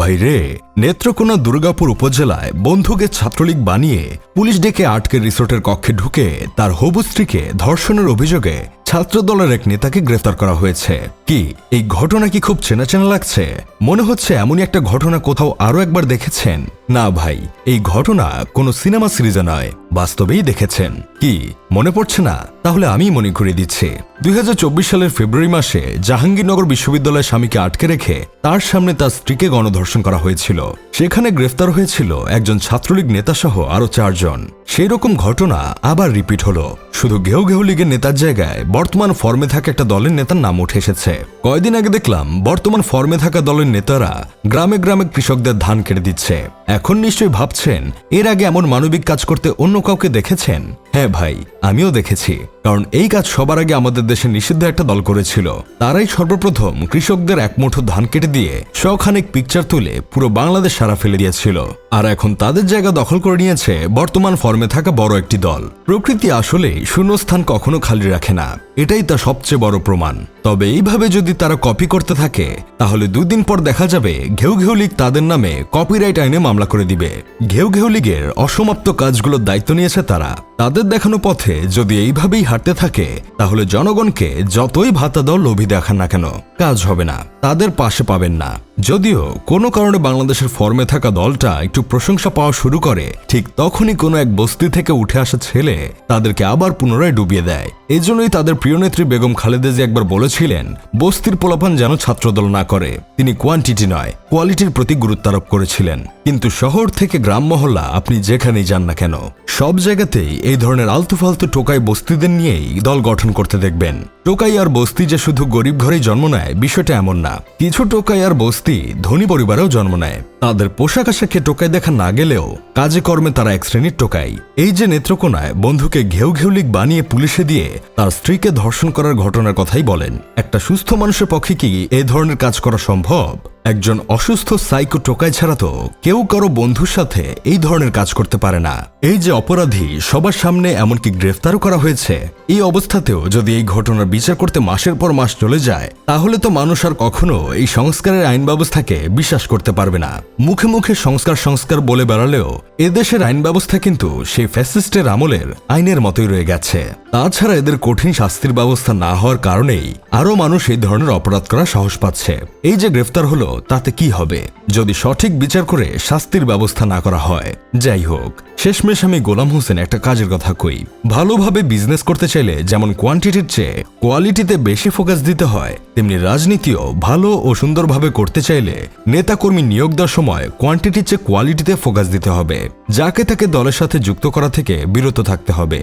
ভাই রে নেত্রকোনা দুর্গাপুর উপজেলায় বন্ধুকে ছাত্রলীগ বানিয়ে পুলিশ ডেকে আটকে রিসোর্টের কক্ষে ঢুকে তার হবু স্ত্রীকে ধর্ষণের অভিযোগে ছাত্রদলের এক নেতাকে গ্রেফতার করা হয়েছে। কি, এই ঘটনা কি খুব চেনা চেনা লাগছে? মনে হচ্ছে এমনই একটা ঘটনা কোথাও আরও একবার দেখেছেন। না ভাই, এই ঘটনা কোনো সিনেমা সিরিজে নয়, বাস্তবেই দেখেছেন। কি, মনে পড়ছে না? তাহলে আমি মনে করিয়ে দিচ্ছি। দুই সালের ফেব্রুয়ারি মাসে জাহাঙ্গীরনগর বিশ্ববিদ্যালয়ের স্বামীকে আটকে রেখে তার সামনে তার স্ত্রীকে গণধর্ষণ করা হয়েছিল। সেখানে গ্রেফতার হয়েছিল একজন ছাত্রলীগ নেতাসহ আরও চারজন। সেই রকম ঘটনা আবার রিপিট হলো। শুধু ঘেউ ঘেউ লীগের নেতার জায়গায় বর্তমান ফর্মে থাকা একটা দলের নেতার নাম উঠে এসেছে। কয়দিন আগে দেখলাম বর্তমান ফর্মে থাকা দলের নেতারা গ্রামে গ্রামে কৃষকদের ধান কেটে দিচ্ছে। এখন নিশ্চয়ই ভাবছেন, এর আগে এমন মানবিক কাজ করতে অন্য কাউকে দেখেছেন? হ্যাঁ ভাই, আমিও দেখেছি। কারণ এই কাজ সবার আগে আমাদের দেশে নিষিদ্ধ একটা দল করেছিল। তারাই সর্বপ্রথম কৃষকদের এক মুঠো ধান কেটে দিয়ে শখানেক পিকচার তুলে পুরো বাংলাদেশ সারা ফেলে দিয়েছিল। আর এখন তাদের জায়গা দখল করে নিয়েছে বর্তমান ফর্মে থাকা বড় একটি দল। প্রকৃতি আসলে শূন্যস্থান কখনো খালি রাখে না। এটাই তা সবচেয়ে বড় প্রমাণ। তবে এইভাবে যদি তারা কপি করতে থাকে, তাহলে দুদিন পর দেখা যাবে ঘেউ ঘেউ লীগ তাদের নামে কপিরাইট আইনে মামলা করে দিবে। ঘেউ ঘেউ লীগের অসমাপ্ত কাজগুলোর দায়িত্ব নিয়েছে তারা। তাদের দেখানো পথে যদি এইভাবেই হাঁটতে থাকে, তাহলে জনগণকে যতই ভাতা দল লোভী দেখান না কেন। কাজ হবে না, তাদের পাশে পাবেন না। যদিও কোনো কারণে বাংলাদেশের ফর্মে থাকা দলটা একটু প্রশংসা পাওয়া শুরু করে, ঠিক তখনই কোনো এক বস্তি থেকে উঠে আসা ছেলে তাদেরকে আবার পুনরায় ডুবিয়ে দেয়। এজন্যই তাদের প্রিয় নেত্রী বেগম খালেদা একবার বলেছিলেন, বস্তির পোলাপান যেন ছাত্রদল না করে। তিনি কোয়ান্টিটি নয়, কোয়ালিটির প্রতি গুরুত্ব আরোপ করেছিলেন। কিন্তু শহর থেকে গ্রাম মহল্লা আপনি যেখানেই যান না কেন, সব জায়গাতেই এই ধরনের আলতু ফালতু টোকাই বস্তিদের নিয়েই দল গঠন করতে দেখবেন। টোকাই আর বস্তি যে শুধু গরিব ঘরেই জন্ম নেয়, বিষয়টা এমন না। কিছু টোকাই আর বস্তি ধনী পরিবারেও জন্ম নেয়। তাদের পোশাক আশাকে টোকাই দেখা না গেলেও কাজে কর্মে তারা এক শ্রেণির টোকাই। এই যে নেত্রকোনায় বন্ধুকে ঘেউ ঘেউ লিক বানিয়ে পুলিশে দিয়ে তার স্ত্রীকে ধর্ষণ করার ঘটনার কথাই বলেন, একটা সুস্থ মানুষের পক্ষে কি এ ধরনের কাজ করা সম্ভব? একজন অসুস্থ সাইকো টোকাই ছাড়া তো কেউ কারও বন্ধুর সাথে এই ধরনের কাজ করতে পারে না। এই যে অপরাধী, সবার সামনে এমনকি গ্রেফতারও করা হয়েছে। এই অবস্থাতেও যদি এই ঘটনার বিচার করতে মাসের পর মাস চলে যায়, তাহলে তো মানুষ আর কখনো এই সংস্কারের আইন ব্যবস্থাকে বিশ্বাস করতে পারবে না। মুখে মুখে সংস্কার সংস্কার বলে বেড়ালেও এদেশের আইন ব্যবস্থা কিন্তু সেই ফ্যাসিস্টের আমলের আইনের মতোই রয়ে গেছে। তাছাড়া এদের কঠিন শাস্তির ব্যবস্থা না হওয়ার কারণেই আরও মানুষ এই ধরনের অপরাধ করা সাহস পাচ্ছে। এই যে গ্রেফতার হলো, তাতে কি হবে? যদি সঠিক বিচার করে শাস্তির ব্যবস্থা না করা হয়। যাই হোক, শেষমেশ আমি গোলাম হোসেন একটা কাজের কথা কই। ভালোভাবে বিজনেস করতে চাইলে যেমন কোয়ান্টিটির চেয়ে কোয়ালিটিতে বেশি ফোকাস দিতে হয়, তেমনি রাজনীতিও ভালো ও সুন্দরভাবে করতে চাইলে নেতাকর্মী নিয়োগ দেওয়ার সময় কোয়ান্টিটির চেয়ে কোয়ালিটিতে ফোকাস দিতে হবে, যাকে তাকে দলের সাথে যুক্ত করা থেকে বিরত থাকতে হবে।